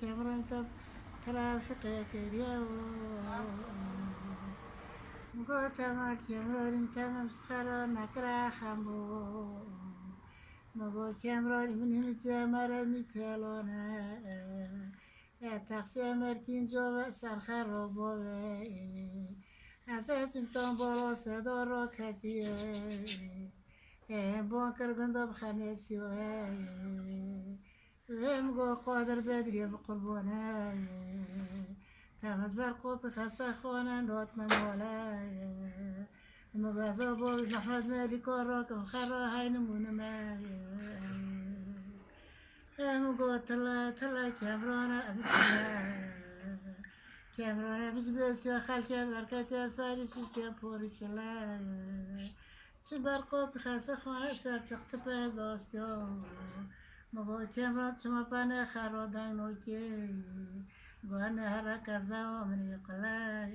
تا ترافیق کریا گفتم کمران تمام سخرا نکره خمو مگو کمران من جمره میکلانه تقسیم مرکین جو سرخر رو بوه از چمتان بالا صدا را کتیه با کرگنده بخانه سیوه مگو قادر بدری بقربانه تمز بر قوب خسته خانه نوت مماله مغازه با محمد مالک را که خرا های نمونه مگو تلا تلا کمرانه کمرانه بیش بسیار خلک درکت سری شیشتی پوری شله چه برقا خسته خانه سر چخت پیداست یا مگو کمران چما پنه خرادن نوکی گوانه هر کزا آمنی قلای